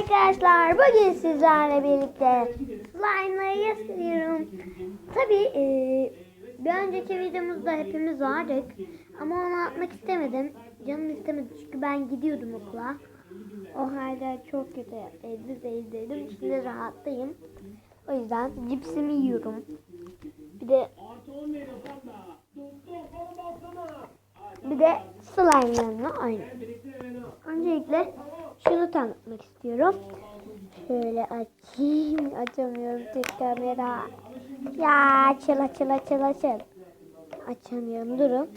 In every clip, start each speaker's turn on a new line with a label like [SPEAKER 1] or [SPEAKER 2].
[SPEAKER 1] Arkadaşlar bugün sizlerle birlikte slime'ları gösteriyorum. Tabi bir önceki videomuzda hepimiz vardık ama onu atmak istemedim. Canım istemedi çünkü ben gidiyordum okula. O halde çok kötü evde değildim. Şimdi rahattayım. O yüzden cipsimi yiyorum. Bir de bir de slime'larımla oynuyorum. Öncelikle şunu tanıtmak istiyorum. Şöyle açayım. Açamıyorum tek kamera. Ya açıl açıl açıl açıl. Açamıyorum durun.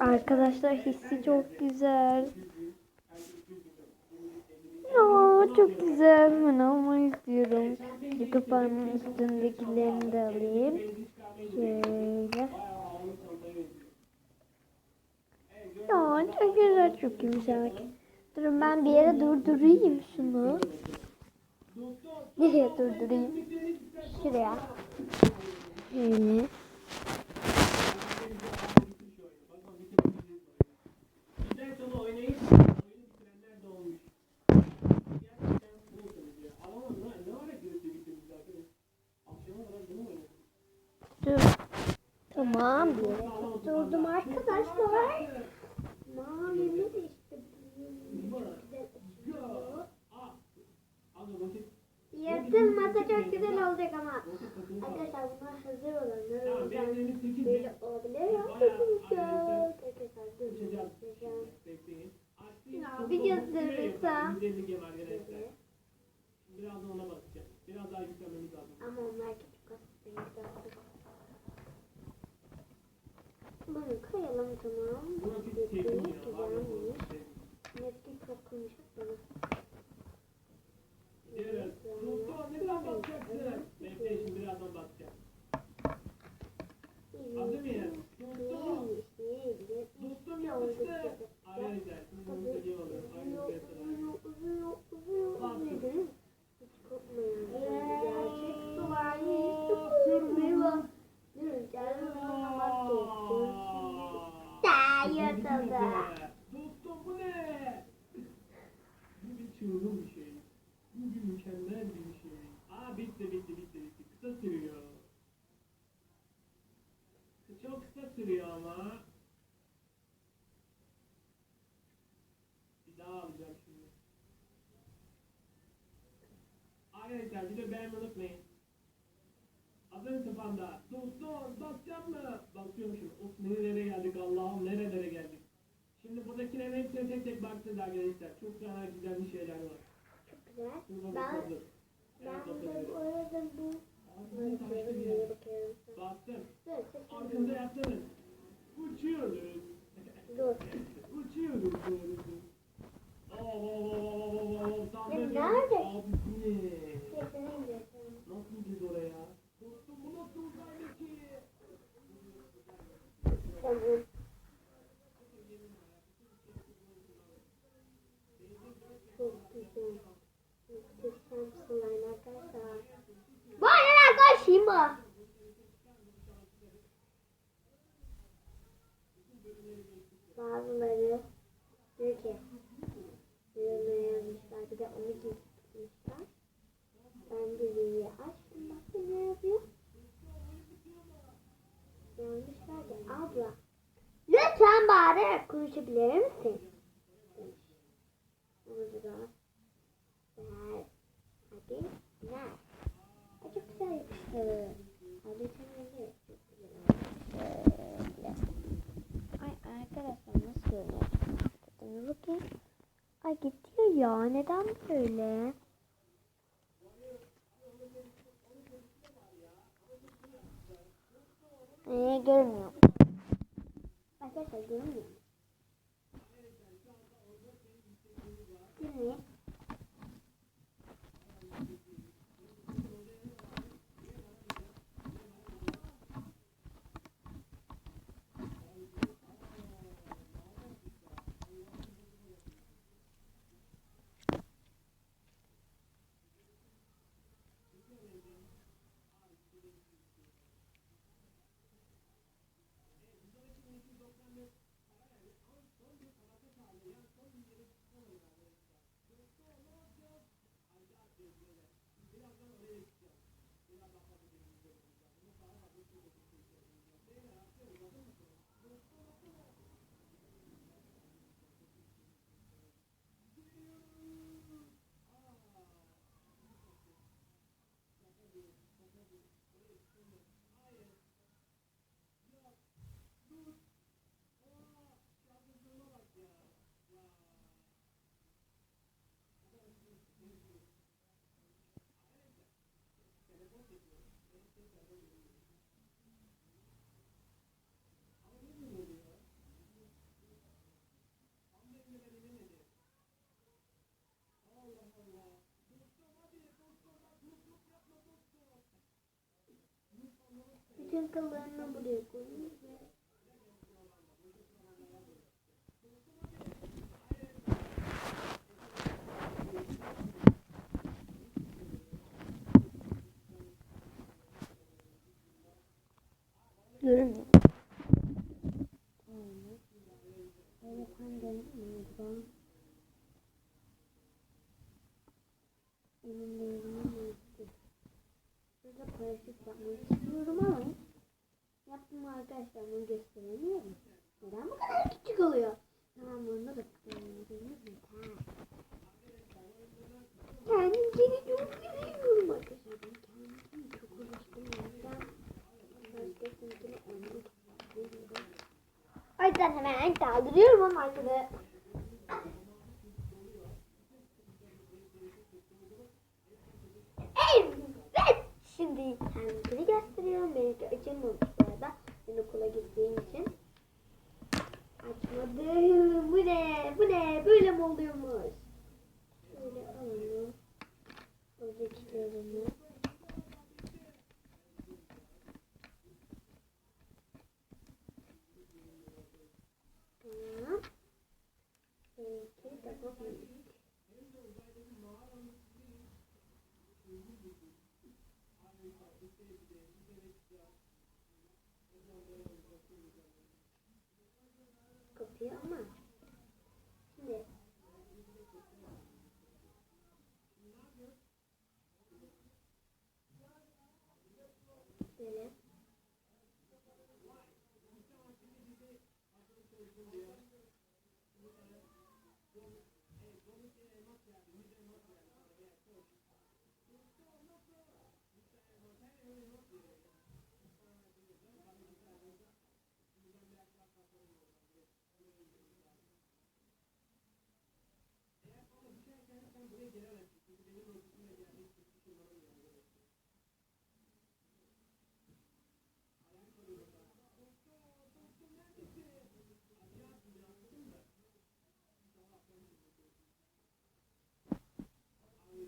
[SPEAKER 1] Arkadaşlar hissi çok güzel. Ya çok güzel. Ben almayı istiyorum. Şu kapağının üstündekilerini de alayım. Şöyle. Ya çok güzel çok yumuşak. Durun ben bir yere durdurayım şunu. Nereye durdurayım? Şuraya. Şöyle. Dur. Tamam durdum arkadaşlar. Mavimi de işte Yırtılmasa çok güzel olacak ama. Arkadaşlar bunlar hazır olanlar. O yüzden böyle olabilir. Yapmayacağız. Arkadaşlar dur. Ya bir.
[SPEAKER 2] Birazdan ona bakacağım. Biraz daha yüklememiz lazım.
[SPEAKER 1] Ama onlar küçük aslında. Bunu koyalım tamam.
[SPEAKER 2] Burası keyifli ya.
[SPEAKER 1] Çok konuşup bana.
[SPEAKER 2] Evet. Doktor ne zaman bakacaksın? Bekle şimdi birazdan bakacağım. Hazır mıyız? Doktor. Doktor yapıştı. Arkadaşlar şimdi bunu söyleyeyim alıyorum. Aynı bir
[SPEAKER 1] Hiç kopmayın. Gerçek sularını sıfırmıyor. Durun canım anlamak gerekiyor. Daha yırtıldı.
[SPEAKER 2] Doktor bu ne? Bu bir çılgın bir şey. Bu bir mükemmel bir şey. Aa bitti bitti bitti bitti. Kısa sürüyor. Çok kısa sürüyor ama. Bir daha alacağım şimdi. De beğenmeyi unutmayın. Mısın panda? Doktor bakacağım mı? Bakıyorum şimdi. Of nerelere geldik Allah'ım nerelere geldik. Şimdi buradakilerin hepsine tek tek bakacağız arkadaşlar. Çok daha güzel bir şeyler var.
[SPEAKER 1] Çok güzel.
[SPEAKER 2] Bakalım,
[SPEAKER 1] Ben, ben de
[SPEAKER 2] bakıyorum.
[SPEAKER 1] bu.
[SPEAKER 2] Bastım.
[SPEAKER 1] Dur.
[SPEAKER 2] yatsanız. Uçuyoruz.
[SPEAKER 1] Dur.
[SPEAKER 2] Uçuyoruz doğrusu. Oo, oo, oo, oo, oo, oo, tam
[SPEAKER 1] Ya
[SPEAKER 2] böyle-
[SPEAKER 1] nerede?
[SPEAKER 2] Abi bu ne?
[SPEAKER 1] Sesini indir.
[SPEAKER 2] Nasıl gideceğiz oraya? Dostum bu nasıl uzaylı ki?
[SPEAKER 1] Tamam. Çok güzel. Muhteşem slime arkadaşlar. Bu ne koşayım mı? Bazıları diyor ki yorumlara yazmışlar bir de onu gitmişler. Videoyu açtım bak ne yazıyor. Yazmışlar ki abla lütfen bağırarak konuşabilir misin? Orada ver. Hadi ver. Çok güzel yapıştı. Hadi sen öyle. Ay arkadaşlar nasıl görünüyor? Bakayım. Ay gidiyor ya. Neden böyle? Ee, görünmüyor. Arkadaşlar bütün kıllarını buraya ve Görünmüyor. Evet. Evet, hangi renk mi acaba? Emin değilim ama işte. Burada paraşüt yapmak istiyorum ama yaptım arkadaşlar bunu gösteremiyorum. Neden bu kadar küçük oluyor? Tamam bunu da gösteremiyoruz yeter. Kendimi çok seviyorum arkadaşlar. Ben kendimi çok uğraştım. O yüzden başkasınkini almak istiyorum. O hemen kaldırıyorum onun arkada. Evet. Şimdi kendimi gösteriyorum. Benimki açılmamış bu arada. Ben okula gittiğim için. Açmadım. Bu ne? Bu ne? Böyle mi oluyormuş? Şöyle alalım. Buradakilerini. Tamam. Benimki daha büyük. Kapıyı ama şimdi böyle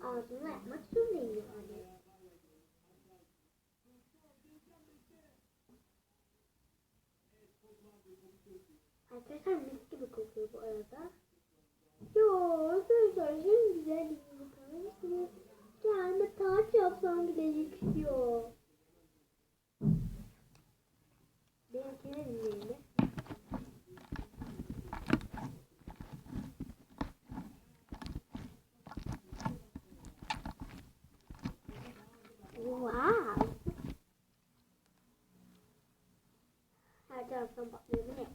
[SPEAKER 1] ağzımla yapmak zorundayım yani. Arkadaşlar mis gibi kokuyor bu arada. Yo şimdi güzel bakar mısınız? Kendime taç yapsam bile yakışıyor. Benimkini dinleyelim. Wow. Her taraftan patlıyor bu ne?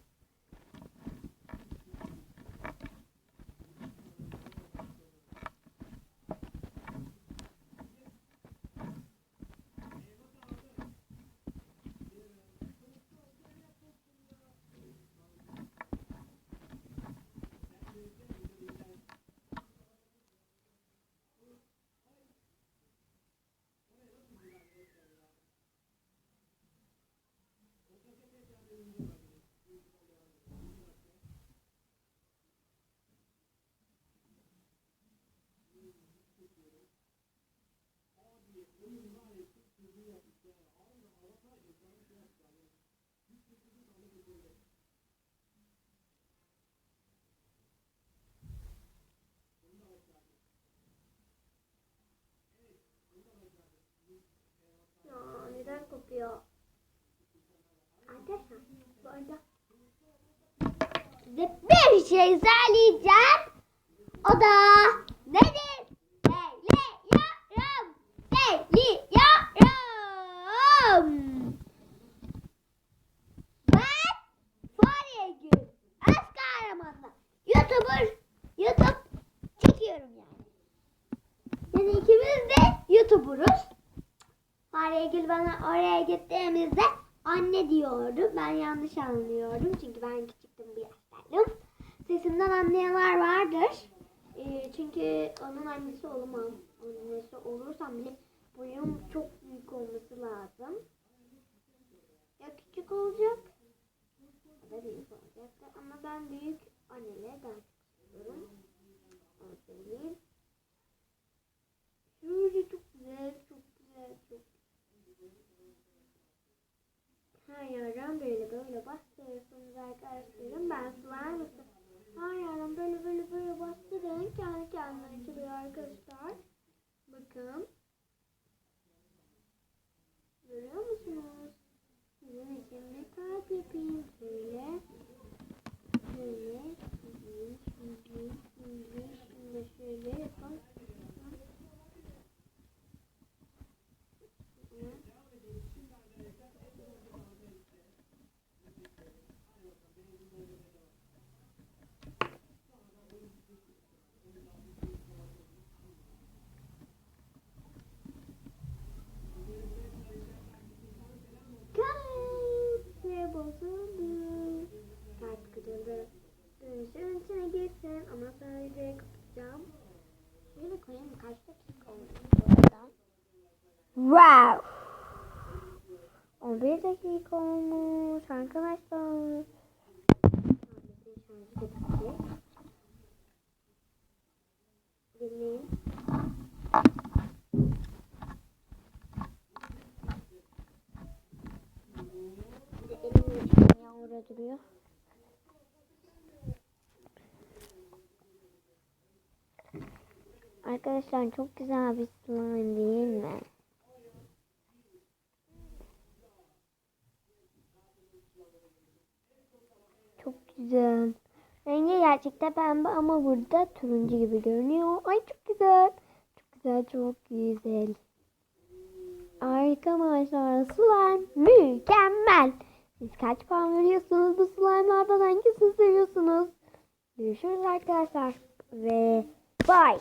[SPEAKER 1] Ya neden kopuyor? Arkadaşlar bu arada size bir şey söyleyeceğim. O da nedir? Söylüyorum. Söylüyorum. Ben Fahriye Gül. Az kahramanla. Youtuber. Youtube çekiyorum yani. Yani ikimiz de Youtuber'ız. Fahriye Gül bana oraya gittiğimizde anne diyordu. Ben yanlış anlıyordum. Çünkü ben küçüktüm bu yaştaydım. Sesimden anlayanlar vardır. Ee, çünkü onun annesi olamam. Annesi olursam bile boyum çok büyük olması lazım. Ya küçük olacak ya da büyük olacaktır. Ama ben büyük anneleri daha çok seviyorum. Onu söyleyeyim. Şöyle çok güzel, çok güzel, çok Her yerden böyle böyle bastırıyorsunuz arkadaşlarım. Ben sular mısın? Her yerden böyle böyle böyle bastırın. Kendi kendine açılıyor arkadaşlar. Bakın. Görüyor musunuz? Sizin için bir kalp yapayım. Şöyle. Şöyle. Şimdi, şimdi, şimdi, şimdi şöyle yapalım. Kalp ve bozuldu. Kalp kırıldı. Dönüşün içine girsin ama sonra videoyu kapatacağım. Şöyle koyayım kaç dakika oldu bu arada? Wow! 11 dakika olmuş arkadaşlar. Tabletin şarjı da bitti. Duruyor. Arkadaşlar çok güzel bir slime değil mi? Çok güzel. Rengi gerçekten pembe ama burada turuncu gibi görünüyor. Ay çok güzel. Çok güzel, çok güzel. Arkadaşlar slime mükemmel. Siz kaç puan veriyorsunuz bu slime'lardan hangisini seviyorsunuz? Görüşürüz arkadaşlar. Ve bye.